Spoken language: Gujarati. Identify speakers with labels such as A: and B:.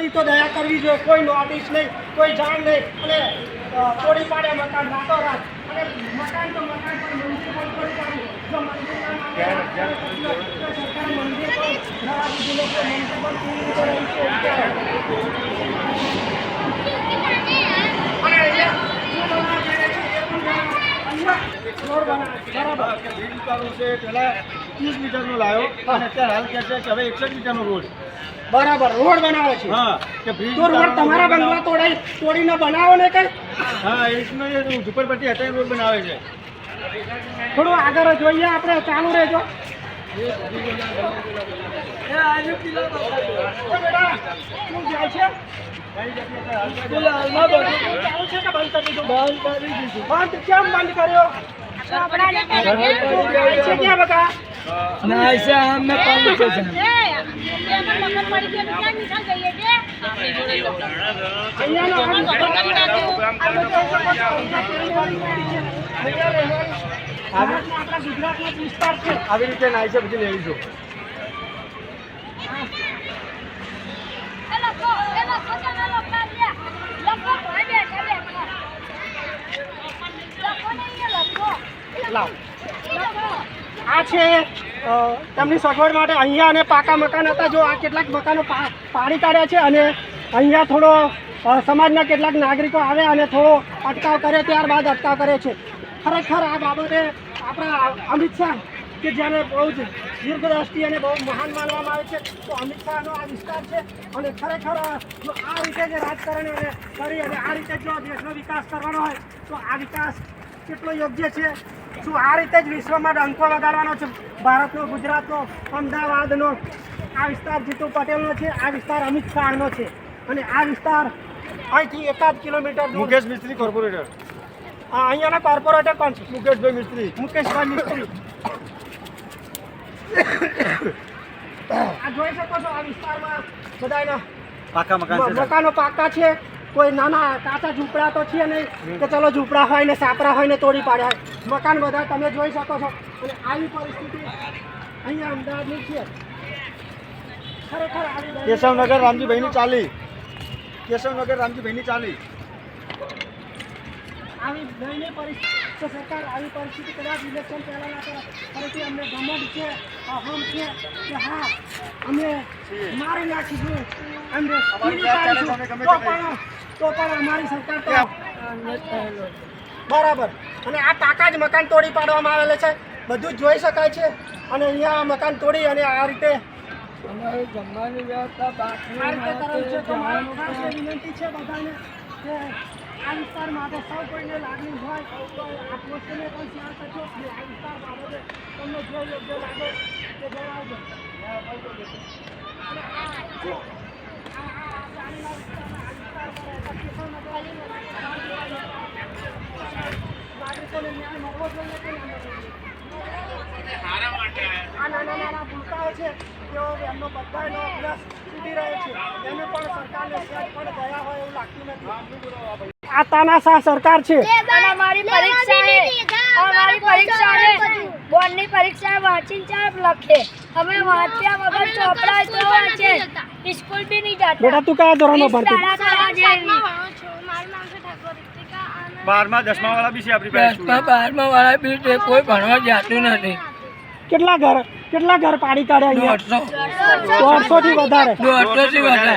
A: થોડી તો દયા કરવી જોઈએ. કોઈ નોટિસ નહીં કોઈ જાણ નહીં. અને તોડી પાડે મકાન રાતોરાત અને મકાન તો મકાન પણ મંદિર પણ તોડી પાડ્યું જો મંદિર સરકાર મંદિર પણ મંદિર પણ કેવી રીતે રહ્યું છે અત્યારે. અને અહીંયા શું બનાવવા જઈ રહ્યા છે એ પણ જણાવો. અહીંયા રોડ બનાવે છે. બરાબર.
B: કે ભીડ ઉતારવું છે પહેલા ત્રીસ મીટરનો લાવ્યો અને અત્યારે હાલ કહે છે કે હવે એકસઠ મીટરનો રોડ
A: બરાબર. રોડ બનાવે છે.
B: હા. કે ભીડ
A: તો રોડ તમારા બંગલા તોડાઈ તોડીને બનાવો ને કઈ?
B: હા એટલે એ ઝુંપડપટ્ટી હટાવી રોડ બનાવે છે.
A: થોડું આગળ જોઈએ આપણે ચાલુ રહેજો. બંધ કરી દીધું? બંધ કેમ બંધ કર્યો? છે આપણા ગુજરાતનો જ વિસ્તાર છે.
B: આવી રીતે નાય છે પછી લેવી લાવ આ છે તેમની સગવડ માટે અહીંયા અને પાકા મકાન હતા. જો આ કેટલાક મકાનો પાડી કાઢ્યા છે અને અહીંયા થોડો સમાજના કેટલાક નાગરિકો આવે અને થોડો અટકાવ કરે, ત્યારબાદ અટકાવ કરે છે. ખરેખર આ બાબતે આપણા અમિત શાહ, કે જેને બહુ જ દીર્ઘદ્રષ્ટિ અને બહુ મહાન માનવામાં આવે છે, તો અમિત શાહનો આ વિસ્તાર છે. અને ખરેખર જો આ રીતે જે રાજકારણ અને કરી અને આ રીતે જો દેશનો વિકાસ કરવાનો હોય, તો આ વિકાસ કેટલો યોગ્ય છે? શું આ રીતે જ વિશ્વમાં ડંકો વગાડવાનો છે. ભારતનો ગુજરાતનો અમદાવાદનો. આ વિસ્તાર જીતુ પટેલનો છે આ વિસ્તાર અમિત શાહનો છે. અને આ વિસ્તાર અહીંથી એકાદ કિલોમીટર
C: મુકેશ મિસ્ત્રી કોર્પોરેટર.
A: હા અહીંયાના કોર્પોરેટર કોણ છે?
C: મુકેશભાઈ મિસ્ત્રી.
A: મુકેશભાઈ મિસ્ત્રી. આ જોઈ શકો છો આ વિસ્તારમાં બધાના
C: પાકા મકાન
A: મકાનો પાકા છે. કોઈ નાના કાચા ઝૂંપડા તો છે નહીં કે ચલો ઝૂંપડા હોય ને સાપરા હોય ને તોડી પાડ્યા. હોય મકાન બધા તમે જોઈ શકો છો. અને આવી પરિસ્થિતિ અહીંયા અમદાવાદની છે. ખરેખર
C: કેશવનગર રામજીભાઈની ચાલી. કેશવનગર રામજીભાઈની ચાલી.
A: આવી દયનીય પરિસ્થિતિ સરકાર આવી પરિસ્થિતિ કદાચ ઇલેક્શન પહેલાં ના કરે ફરીથી અમને ગમત છે અહમ છે કે હા અમે મારી નાખીશું અમને.
C: તો
A: પણ તો પણ અમારી સરકાર તો બરાબર. અને આ પાકા જ મકાન તોડી પાડવામાં આવેલા છે. બધું જ જોઈ શકાય છે. અને અહીંયા આ મકાન તોડી અને આ રીતે
D: અમારે જમવાની વ્યવસ્થા
A: વિનંતી છે બધાને. કે આ વિસ્તાર માટે સૌ કોઈને લાગણી હોય તો આ પોસ્ટને પણ શેર કરજો અને આ વિસ્તાર બાબતે તમને જે યોગ્ય લાગે તે જણાવજો અને આ શું? આ- આ- આ પ્રાણીના વિસ્તારમાં આ વિસ્તારમાં રહેતા કિશોરનગર નાગરિકોને ન્યાય મળવો જોઈએ કે ના મળવો જોઈએ? આ નાના નાના ભૂલકાઓ છે તેઓ એમનો બધાનો અભ્યાસ છૂટી રહ્યો છે એને પણ સરકારને સેટ પણ ગયા હોય એવું આ તાનાશાહ સરકાર છે.
E: અને અમારી પરીક્ષા અમારી પરીક્ષા બોર્ડની પરીક્ષા વાંચીને ચાર લખે. અમે વાંચ્યા વગર ચોપડા તો વાંચે સ્કૂલ બી નહીં જતા.
A: બેટા તું કયા ધોરણમાં ભણતી
C: બારમા દસમા વાળા બી છે આપણી પાસે
D: બારમા વાળા બી છે. કોઈ ભણવા જતું નથી.
A: કેટલા ઘર કેટલા ઘર પાડી કાઢ્યા દોઢસો. થી વધારે.
D: દોઢસો થી વધારે.